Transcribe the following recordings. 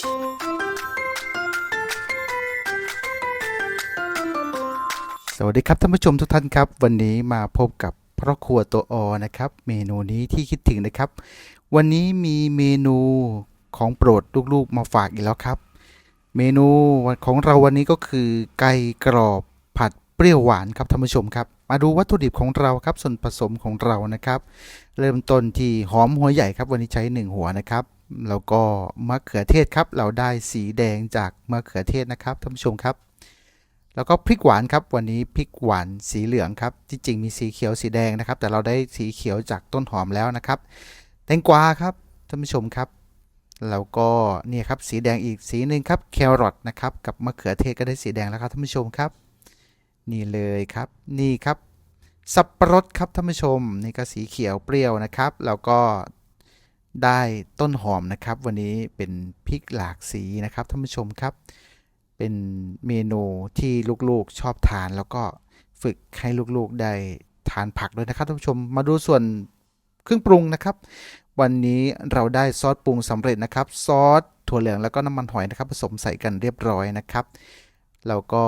สวัสดีครับท่านผู้ชมทุกท่านครับ วันนี้มาพบกับพ่อครัวตัวอนะครับ เมนูนี้ที่คิดถึงนะครับ วันนี้มีเมนูของโปรดลูกๆมาฝากอีกแล้วครับ เมนูของเราวันนี้ก็คือไก่กรอบผัดเปรี้ยวหวานครับท่านผู้ชมครับ มาดูวัตถุดิบของเราครับส่วนผสมของเรานะครับ เริ่มต้นที่หอมหัวใหญ่ครับ วันนี้ใช้ 1 หัวนะครับ แล้วก็มะเขือเทศครับ เราได้สีแดงจากมะเขือเทศนะครับท่านผู้ชมครับ แล้วก็พริกหวานครับ วันนี้พริกหวานสีเหลืองครับ จริงๆมีสีเขียวสีแดงนะครับ แต่เราได้สีเขียวจากต้นหอมแล้วนะครับ แตงกวาครับท่านผู้ชมครับ แล้วก็เนี่ยครับสีแดงอีกสีหนึ่งครับแครอทนะครับ กับมะเขือเทศก็ได้สีแดงแล้วครับท่านผู้ชมครับ นี่เลยครับ นี่ครับสับปะรดครับท่านผู้ชมนี่ก็สีเขียวเปรี้ยวนะครับ แล้วก็ ได้ต้นหอมนะครับ วันนี้เป็นพริกหลากสีนะครับท่านผู้ชมครับ เป็นเมนูที่ลูกๆชอบทานแล้วก็ฝึกให้ลูกๆได้ทานผักด้วยนะครับท่านผู้ชมมาดูส่วนเครื่องปรุงนะครับ วันนี้เราได้ซอสปรุงสำเร็จนะครับ ซอสถั่วเหลืองแล้วก็น้ำมันหอยนะครับ ผสมใส่กันเรียบร้อยนะครับแล้วก็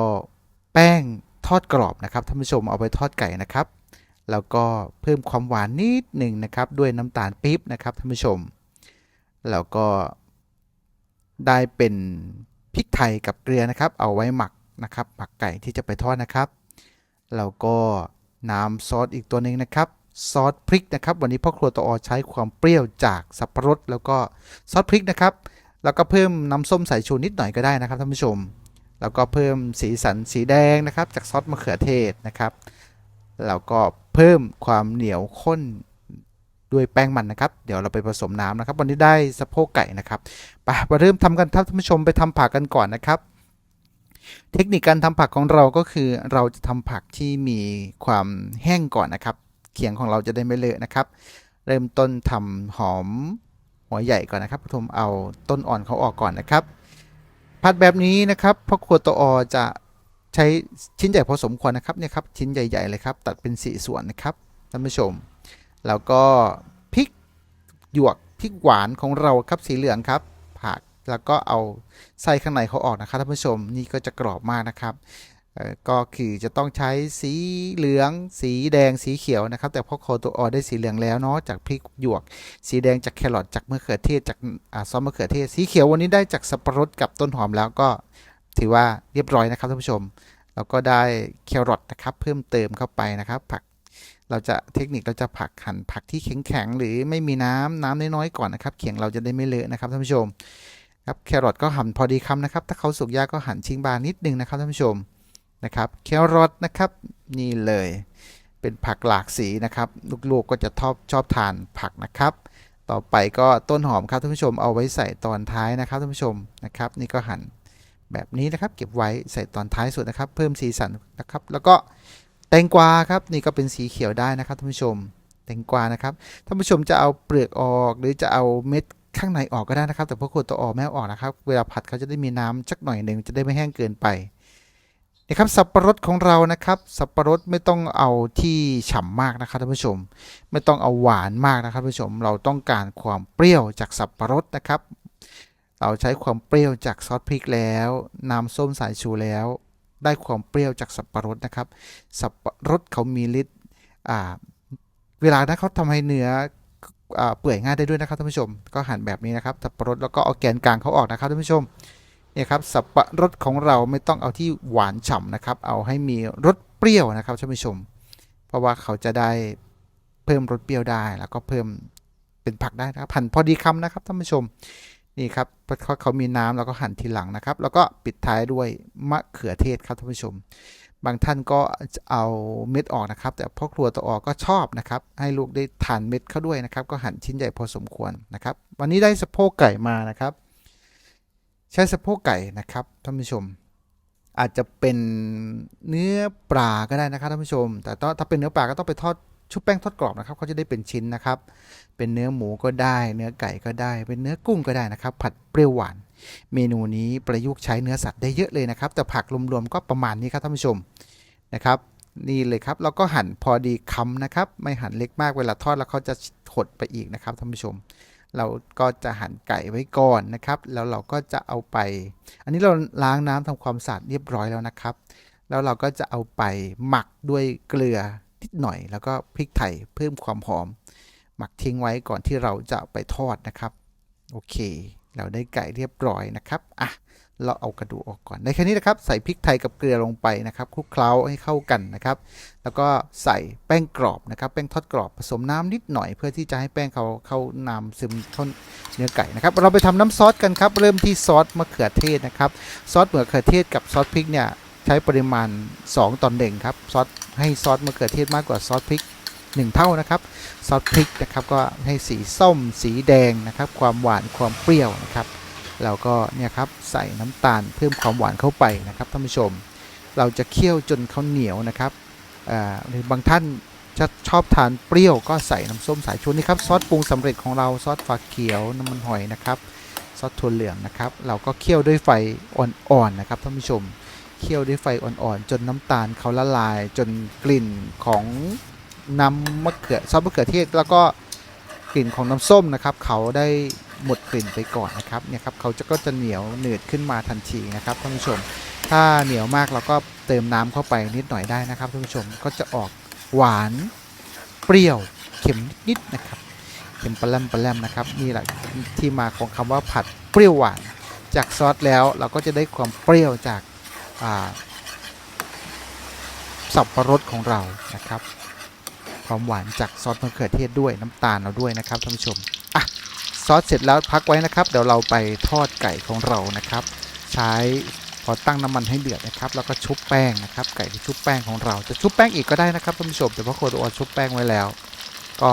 แป้งทอดกรอบนะครับท่านผู้ชมเอาไปทอดไก่นะครับ แล้วก็เพิ่มความหวานนิดหนึ่งนะครับ ด้วยน้ำตาลปี๊บนะครับท่านผู้ชม แล้วก็ได้เป็นพริกไทยกับเกลือนะครับ เอาไว้หมักนะครับ หมักไก่ที่จะไปทอดนะครับ แล้วก็น้ำซอสอีกตัวหนึ่งนะครับ ซอสพริกนะครับ วันนี้พ่อครัวตออใช้ความเปรี้ยวจากสับปะรด แล้วก็ซอสพริกนะครับ แล้วก็เพิ่มน้ำส้มสายชูนิดหน่อยก็ได้นะครับท่านผู้ชม แล้วก็เพิ่มสีสันสีแดงนะครับ จากซอสมะเขือเทศนะครับแล้วก็ เพิ่มความเหนียวข้นด้วยแป้งมันนะครับ เดี๋ยวเราไปผสมน้ำนะครับ วันนี้ได้สะโพกไก่นะครับไปมาเริ่มทำกันครับท่านผู้ชมไปทำผักกันก่อนนะครับ เทคนิคการทำผักของเราก็คือเราจะทำผักที่มีความแห้งก่อนนะครับ เขียงของเราจะได้ไม่เลอะนะครับ เริ่มต้นทำหอมหัวใหญ่ก่อนนะครับผมเอาต้นอ่อนเขาออกก่อนนะครับ ผัดแบบนี้นะครับพ่อครัวตออจะ ใช้ชิ้นใหญ่พอสมควรนะครับเนี่ยครับชิ้นใหญ่ ๆ เลยครับ ตัดเป็นสี่ส่วนนะครับท่านผู้ชม แล้วก็พริกหยวกพริกหวานของเราครับสีเหลืองครับผักแล้วก็เอาไส้ข้างในเขาออกนะครับท่านผู้ชมนี่ก็จะกรอบมากนะครับก็คือจะต้องใช้สีเหลือง สีแดงสีเขียวนะครับ แต่พอโคตัวออได้สีเหลืองแล้วเนาะจากพริกหยวก สีแดงจากแครอทจากมะเขือเทศจากซอสมะเขือเทศ สีเขียววันนี้ได้จากสับปะรดกับต้นหอมแล้วก็ ถือว่าเรียบร้อยนะครับท่านผู้ชมแล้วก็ได้แครอทนะครับ เพิ่มเติมเข้าไปนะครับ ผักเราจะเทคนิคเราจะผักหั่นผักที่แข็งๆหรือไม่มีน้ำน้ำน้อยๆก่อนนะครับ เขียงเราจะได้ไม่เลอะนะครับท่านผู้ชมครับแครอทก็หั่นพอดีคำนะครับ ถ้าเขาสุกยากก็หั่นชิ้นบางนิดนึงนะครับท่านผู้ชมนะครับแครอทนะครับนี่เลย เป็นผักหลากสีนะครับ ลูกๆก็จะชอบชอบทานผักนะครับ ต่อไปก็ต้นหอมครับท่านผู้ชมเอาไว้ใส่ตอนท้ายนะครับท่านผู้ชมนะครับ นี่ก็หั่น แบบนี้นะครับเก็บไว้ใส่ตอนท้ายสุดนะครับ เพิ่มสีสันนะครับแล้วก็แตงกวาครับนี่ก็เป็นสีเขียวได้นะครับท่านผู้ชมแตงกวานะครับท่านผู้ชมจะเอาเปลือกออก หรือจะเอาเม็ดข้างในออกก็ได้นะครับ แต่พวกควรตัวออกไม่อออกนะครับเวลาผัดเขาจะได้มีน้ำสักหน่อยหนึ่งจะได้ไม่แห้งเกินไปนะครับสับปะรดของเรานะครับ สับปะรดไม่ต้องเอาที่ฉ่ำมากนะครับท่านผู้ชม ไม่ต้องเอาหวานมากนะครับท่านผู้ชมเราต้องการความเปรี้ยวจากสับปะรดนะครับ เราใช้ความเปรี้ยวจากซอสพริกแล้วน้ำส้มสายชูแล้ว ได้ความเปรี้ยวจากสับปะรดนะครับ สับปะรดเขามีฤทธิ์อ่าเวลานะเขาทำให้เนื้ออเปื่อยง่ายได้ด้วยนะครับท่านผู้ชม ก็หั่นแบบนี้นะครับ สับปะรดแล้วก็เอาแกนกลางเขาออกนะครับท่านผู้ชมเนี่ยครับสับปะรดของเราไม่ต้องเอาที่หวานฉ่ำนะครับ เอาให้มีรสเปรี้ยวนะครับท่านผู้ชม เพราะว่าเขาจะได้เพิ่มรสเปรี้ยวได้แล้วก็เพิ่มเป็นผักได้นะครับหั่นพอดีคำนะครับท่านผู้ชม นี่ครับเพราะเขามีน้ำแล้วก็หั่นทีหลังนะครับ แล้วก็ปิดท้ายด้วยมะเขือเทศครับท่านผู้ชม บางท่านก็เอาเม็ดออกนะครับ แต่พ่อครัวตัวออกก็ชอบนะครับ ให้ลูกได้ทานเม็ดเข้าด้วยนะครับ ก็หั่นชิ้นใหญ่พอสมควรนะครับ วันนี้ได้สะโพกไก่มานะครับ ใช้สะโพกไก่นะครับท่านผู้ชม อาจจะเป็นเนื้อปลาก็ได้นะครับท่านผู้ชม แต่ถ้าเป็นเนื้อปลาก็ต้องไปทอด ชุบแป้งทอดกรอบนะครับเขาจะได้เป็นชิ้นนะครับ เป็นเนื้อหมูก็ได้ เนื้อไก่ก็ได้ เป็นเนื้อกุ้งก็ได้นะครับ ผัดเปรี้ยวหวาน เมนูนี้ประยุกต์ใช้เนื้อสัตว์ได้เยอะเลยนะครับ แต่ผักรวมๆก็ประมาณนี้ครับท่านผู้ชมนะครับ นี่เลยครับแล้วก็หั่นพอดีคำนะครับ ไม่หั่นเล็กมากเวลาทอดแล้วเขาจะหดไปอีกนะครับท่านผู้ชม เราก็จะหั่นไก่ไว้ก่อนนะครับ แล้วเราก็จะเอาไป อันนี้เราล้างน้ำทำความสะอาดเรียบร้อยแล้วนะครับ แล้วเราก็จะเอาไปหมักด้วยเกลือ นิดหน่อย แล้วก็พริกไทยเพิ่มความหอม หมักทิ้งไว้ก่อนที่เราจะไปทอดนะครับ โอเค เราได้ไก่เรียบร้อยนะครับอะเราเอากระดูกออกก่อน ในแค่นี้นะครับ ใส่พริกไทยกับเกลือลงไปนะครับคลุกเคล้าให้เข้ากันนะครับ แล้วก็ใส่แป้งกรอบนะครับ แป้งทอดกรอบผสมน้ำนิดหน่อย เพื่อที่จะให้แป้งเขาเข้าน้ำซึมเข้าเนื้อไก่นะครับ เราไปทำน้ำซอสกันครับ เริ่มที่ซอสมะเขือเทศนะครับ ซอสมะเขือเทศกับซอสพริกเนี่ย ช้ปริมาณ 2ต่อหนึ่งครับซอสให้ซอสมะเขือเทศมากกว่าซอสพริก 1 เท่านะครับซอสพริกนะครับก็ให้สีส้มสีแดงนะครับ ความหวานความเปรี้ยวนะครับเราก็เนี่ยครับใส่น้ำตาลเพิ่มความหวานเข้าไปนะครับท่านผู้ชม เราจะเคี่ยวจนเขาเหนียวนะครับอ่าหรือบางท่านจะชอบทานเปรี้ยวก็ใส่น้ำส้มสายชูนี่ครับซอสปรุงสำเร็จของเราซอสฝาเขียวน้ำมันหอยนะครับซอสถั่วเหลืองนะครับ เราก็เคี่ยวด้วยไฟอ่อนๆนะครับท่านผู้ชม เคี่ยวด้วยไฟอ่อนๆ จนน้ำตาลเขาละลาย จนกลิ่นของน้ำมะเขือซอสมะเขือเทศแล้วก็กลิ่นของน้ำส้มนะครับ เขาได้หมดกลิ่นไปก่อนนะครับเนี่ยครับเขาจะก็จะเหนียวหนืดขึ้นมาทันทีนะครับท่านผู้ชม ถ้าเหนียวมากเราก็เติมน้ำเข้าไปนิดหน่อยได้นะครับท่านผู้ชมก็จะออกหวานเปรี้ยวเค็มนิดๆนะครับเค็มปลาแรมปลาแรมนะครับนี่แหละที่มาของคำว่าผัดเปรี้ยวหวานจากซอสแล้วเราก็จะได้ความเปรี้ยวจาก สับปะรดของเรานะครับความหวานจากซอสมะเขือเทศด้วยน้ำตาลเราด้วยนะครับท่านผู้ชมอะซอสเสร็จแล้วพักไว้นะครับ เดี๋ยวเราไปทอดไก่ของเรานะครับ ใช้พอตั้งน้ำมันให้เดือดนะครับ แล้วก็ชุบแป้งนะครับ ไก่ที่ชุบแป้งของเราจะชุบแป้งอีกก็ได้นะครับท่านผู้ชมแต่ว่าโคโดอชุบแป้งไว้แล้ว ก็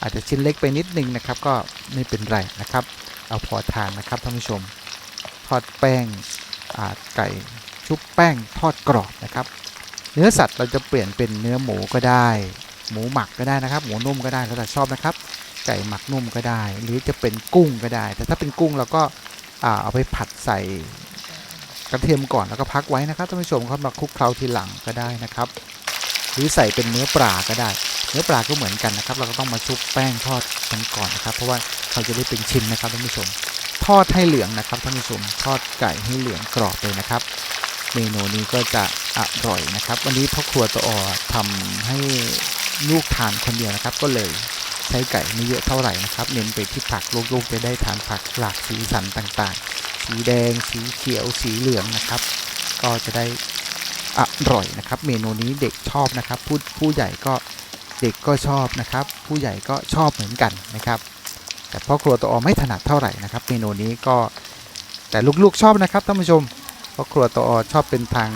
อาจจะชิ้นเล็กไปนิดนึงนะครับ ก็ไม่เป็นไรนะครับ เอาพอทานนะครับท่านผู้ชม ทอดแป้ง ไก่ชุบแป้งทอดกรอบนะครับ เนื้อสัตว์เราจะเปลี่ยนเป็นเนื้อหมูก็ได้ หมูหมักก็ได้นะครับ หมูนุ่มก็ได้แล้วแต่ชอบนะครับ ไก่หมักนุ่มก็ได้ หรือจะเป็นกุ้งก็ได้ แต่ถ้าเป็นกุ้งเราก็เอาไปผัดใส่กระเทียมก่อนแล้วก็พักไว้นะครับท่านผู้ชมเขามาคลุกเคล้าทีหลังก็ได้นะครับ หรือใส่เป็นเนื้อปลาก็ได้ เนื้อปลาก็เหมือนกันนะครับ เราก็ต้องมาชุบแป้งทอดกันก่อนนะครับ เพราะว่าเขาจะได้เป็นชิ้นนะครับท่านผู้ชม ทอดให้เหลืองนะครับท่านผู้ชมทอดไก่ให้เหลืองกรอบเลยนะครับ เมนูนี้ก็จะอร่อยนะครับ วันนี้พ่อครัวตัวอทำให้ลูกทานคนเดียวนะครับ ก็เลยใช้ไก่ไม่เยอะเท่าไหร่นะครับ เน้นไปที่ผักลูกๆจะได้ทานผักหลากสีสันต่างๆ สีแดง สีเขียว สีเหลืองนะครับ ก็จะได้อร่อยนะครับ เมนูนี้เด็กชอบนะครับ ผู้ผู้ใหญ่ก็เด็กก็ชอบนะครับ ผู้ใหญ่ก็ชอบเหมือนกันนะครับ แต่พ่อครัวตัวอไม่ถนัดเท่าไหร่นะครับเมนูนี้ก็แต่ลูกๆชอบนะครับท่านผู้ชมพ่อครัวตัวอชอบเป็นทาง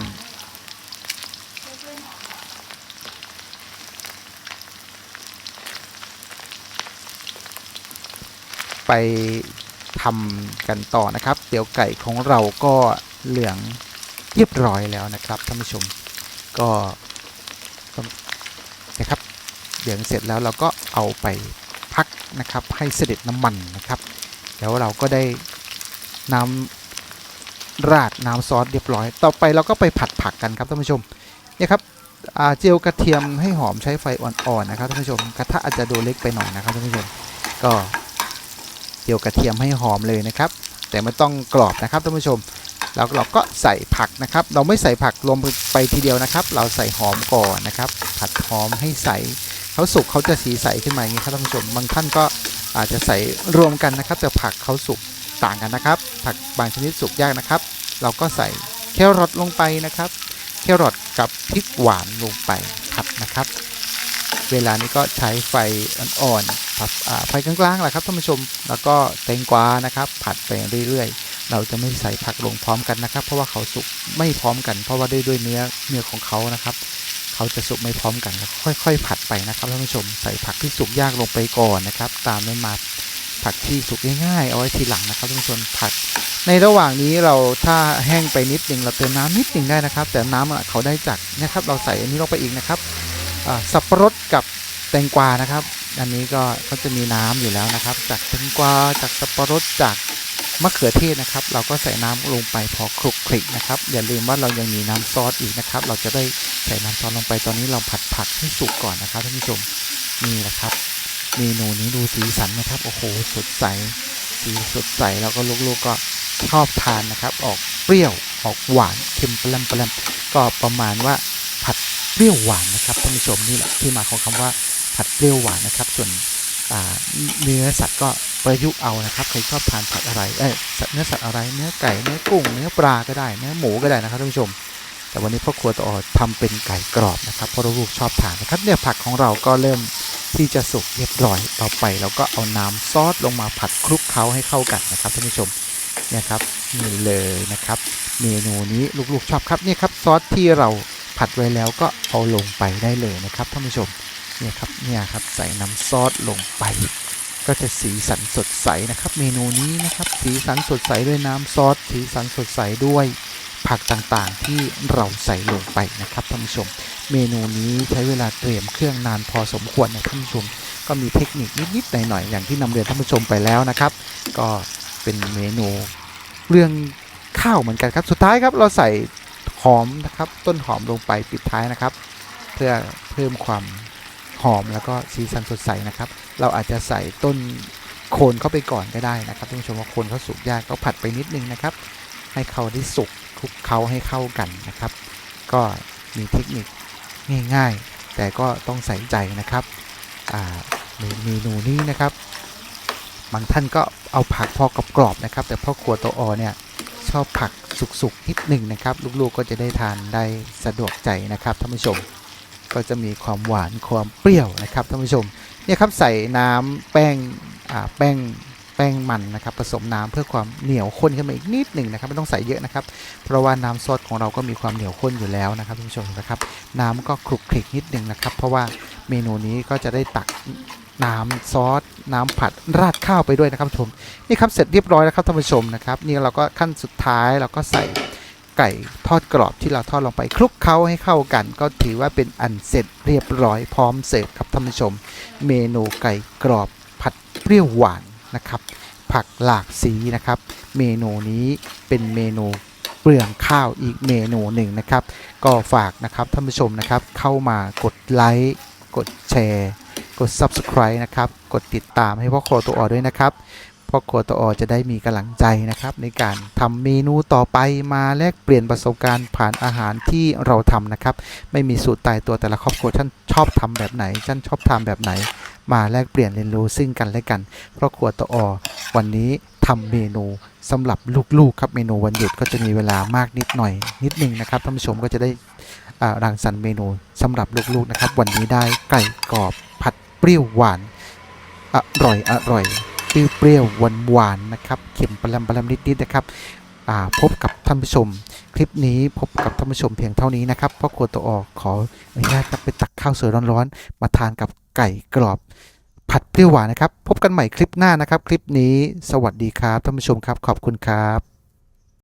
ไปทำกันต่อนะครับเดี๋ยวไก่ของเราก็เหลืองเรียบร้อยแล้วนะครับท่านผู้ชมก็นะครับเหลืองเสร็จแล้วเราก็เอาไป นะครับให้เสด็จน้ำมันนะครับแล้วเราก็ได้น้ำราดน้ำซอสเรียบร้อย ต่อไปเราก็ไปผัดผักกันครับท่านผู้ชมเนี่ยครับเจียวกระเทียมให้หอมใช้ไฟอ่อนๆนะครับท่านผู้ชมกระทะอาจจะดูเล็กไปหน่อยนะครับท่านผู้ชมก็เจียวกระเทียมให้หอมเลยนะครับ แต่ไม่ต้องกรอบนะครับท่านผู้ชมแล้วเราก็ใส่ผักนะครับ เราไม่ใส่ผักรวมไปทีเดียวนะครับ เราใส่หอมก่อนนะครับ ผัดหอมให้ใส เขาสุกเขาจะสีใสขึ้นมาอย่างนี้ครับท่านผู้ชมบางท่านก็อาจจะใส่รวมกันนะครับ แต่ผักเขาสุกต่างกันนะครับ ผักบางชนิดสุกยากนะครับ เราก็ใส่แครอทลงไปนะครับ แครอทกับพริกหวานลงไปผัดนะครับ เวลานี้ก็ใช้ไฟอ่อนๆผัดอ่าไฟกลางๆแหละครับท่านผู้ชม แล้วก็แตงกวานะครับ ผัดไปเรื่อยๆ เราจะไม่ใส่ผักลงพร้อมกันนะครับ เพราะว่าเขาสุกไม่พร้อมกัน เพราะว่าด้วยด้วยเนื้อเนื้อของเขานะครับ เขาจะสุกไม่พร้อมกันแล้วค่อยๆ ผัดไปนะครับท่านผู้ชมใส่ผักที่สุกยากลงไปก่อนนะครับ ตามด้วยมาผักที่สุกง่ายๆเอาไว้ทีหลังนะครับท่านผู้ชมผัด ในระหว่างนี้เราถ้าแห้งไปนิดหนึ่งเราเติมน้ำนิดหนึ่งได้นะครับ แต่น้ำอะเขาได้จากนะครับ เราใส่อันนี้ลงไปอีกนะครับสับปะรดกับแตงกวานะครับ อันนี้ก็ก็จะมีน้ำอยู่แล้วนะครับ จากแตงกวาจากสับปะรดจาก มะเขือเทศนะครับ เราก็ใส่น้ำลงไปพอคลุกคลิกนะครับ อย่าลืมว่าเรายังมีน้ำซอสอีกนะครับ เราจะได้ใส่น้ำซอสลงไปตอนนี้เราผัดผักให้สุกก่อนนะครับท่านผู้ชมนี่แหละครับ เมนูนี้ดูสีสันนะครับโอ้โหสดใสสีสดใสแล้วก็ลูกๆก็ชอบทานนะครับ ออกเปรี้ยวออกหวานเค็มปลมปลมก็ประมาณว่าผัดเปรี้ยวหวานนะครับท่านผู้ชมนี่แหละที่มาของคำว่าผัดเปรี้ยวหวานนะครับ ส่วนเนื้อสัตว์ก็ ประยุกต์เอานะครับใครชอบทานผัดอะไรเอ้ยเนื้อสัตว์อะไรเนื้อไก่เนื้อกุ้งเนื้อปลาก็ได้เนื้อหมูก็ได้นะครับท่านผู้ชม แต่วันนี้พ่อครัวต่อนทำเป็นไก่กรอบนะครับเพราะลูกชอบทานนะครับเนี่ยผักของเราก็เริ่มที่จะสุกเรียบร้อยต่อไปเราก็เอาน้ำซอสลงมาผัดคลุกเคล้าให้เข้ากันนะครับท่านผู้ชมเนี่ยครับนี่เลยนะครับ เมนูนี้ลูกๆชอบครับเนี่ยครับซอสที่เราผัดไว้แล้วก็เอาลงไปได้เลยนะครับท่านผู้ชมเนี่ยครับเนี่ยครับใส่น้ำซอสลงไป ก็จะสีสันสดใสนะครับ เมนูนี้นะครับสีสันสดใสด้วยน้ำซอสสีสันสดใสด้วยผักต่างๆ ที่เราใส่ลงไปนะครับท่านผู้ชม เมนูนี้ใช้เวลาเตรียมเครื่องนานพอสมควรนะท่านผู้ชม ก็มีเทคนิคนิดๆหน่อยๆอย่างที่นำเรียนท่านผู้ชมไปแล้วนะครับ ก็เป็นเมนูเรื่องข้าวเหมือนกันครับ สุดท้ายครับเราใส่หอมนะครับ ต้นหอมลงไปปิดท้ายนะครับ เพื่อเพิ่มความ หอมแล้วก็สีสันสดใสนะครับ เราอาจจะใส่ต้นโคนเข้าไปก่อนก็ได้นะครับท่านผู้ชมว่าโคนเขาสุกยากก็ผัดไปนิดนึงนะครับ ให้เขาได้สุกคลุกเคล้าให้เข้ากันนะครับ ก็มีเทคนิคง่ายๆ แต่ก็ต้องใส่ใจนะครับเมเมนูนี้นะครับ บางท่านก็เอาผักพอกรอบๆนะครับ แต่พ่อครัวโตวออเนี่ยชอบผักสุกๆนิดหนึ่งนะครับ ลูกๆก็จะได้ทานได้สะดวกใจนะครับท่านผู้ชม ก็จะมีความหวานความเปรี้ยวนะครับท่านผู้ชมเนี่ยครับใส่น้ำแป้งแป้งแป้งมันนะครับผสมน้ำเพื่อความเหนียวข้นขึ้นมาอีกนิดหนึ่งนะครับไม่ต้องใส่เยอะนะครับ เพราะว่าน้ำซอสของเราก็มีความเหนียวข้นอยู่แล้วนะครับท่านผู้ชมนะครับน้ำก็คลุกคลิกนิดหนึ่งนะครับ เพราะว่าเมนูนี้ก็จะได้ตักน้ำซอส น้ำผัดราดข้าวไปด้วยนะครับท่านผู้ชมนี่ครับเสร็จเรียบร้อยแล้วครับท่านผู้ชมนะครับนี่เราก็ขั้นสุดท้ายเราก็ใส่ ไก่ทอดกรอบที่เราทอดลงไปคลุกเคล้าให้เข้ากัน ก็ถือว่าเป็นอันเสร็จเรียบร้อยพร้อมเสิร์ฟครับท่านผู้ชม เมนูไก่กรอบผัดเปรี้ยวหวานนะครับ ผักหลากสีนะครับ เมนูนี้เป็นเมนูเปลืองข้าวอีกเมนูหนึ่งนะครับ ก็ฝากนะครับท่านผู้ชมนะครับ เข้ามากดไลค์กดแชร์ กด Subscribe นะครับ กดติดตามให้พ่อครัวตัวออด้วยนะครับ พ่อครัวตออจะได้มีกำลังใจนะครับ ในการทำเมนูต่อไปมาแลกเปลี่ยนประสบการณ์ผ่านอาหารที่เราทำนะครับ ไม่มีสูตรตายตัวแต่ละครอบครัวท่านชอบทำแบบไหนท่านชอบทำแบบไหน มาแลกเปลี่ยนเรียนรู้ซึ่งกันและกันครอบครัวตออวันนี้ทำเมนูสำหรับลูกๆครับเมนูวันหยุดก็จะมีเวลามากนิดหน่อย นิดนึงนะครับท่านผู้ชมก็จะได้รังสรรค์เมนูสำหรับลูกๆนะครับ วันนี้ได้ไก่กรอบผัดเปรี้ยวหวานอร่อยอร่อย เปรี้ยวๆหวานหวานๆนะครับเค็มปลำปลำนิดๆนะครับพบกับท่านผู้ชม คลิปนี้พบกับท่านผู้ชมเพียงเท่านี้นะครับพ่อครัวตัวออกขออนุญาตไปตักข้าวสวยร้อนๆ มาทานกับไก่กรอบ ผัดเปรี้ยวหวานนะครับ พบกันใหม่คลิปหน้านะครับ คลิปนี้สวัสดีครับท่านผู้ชมครับขอบคุณครับ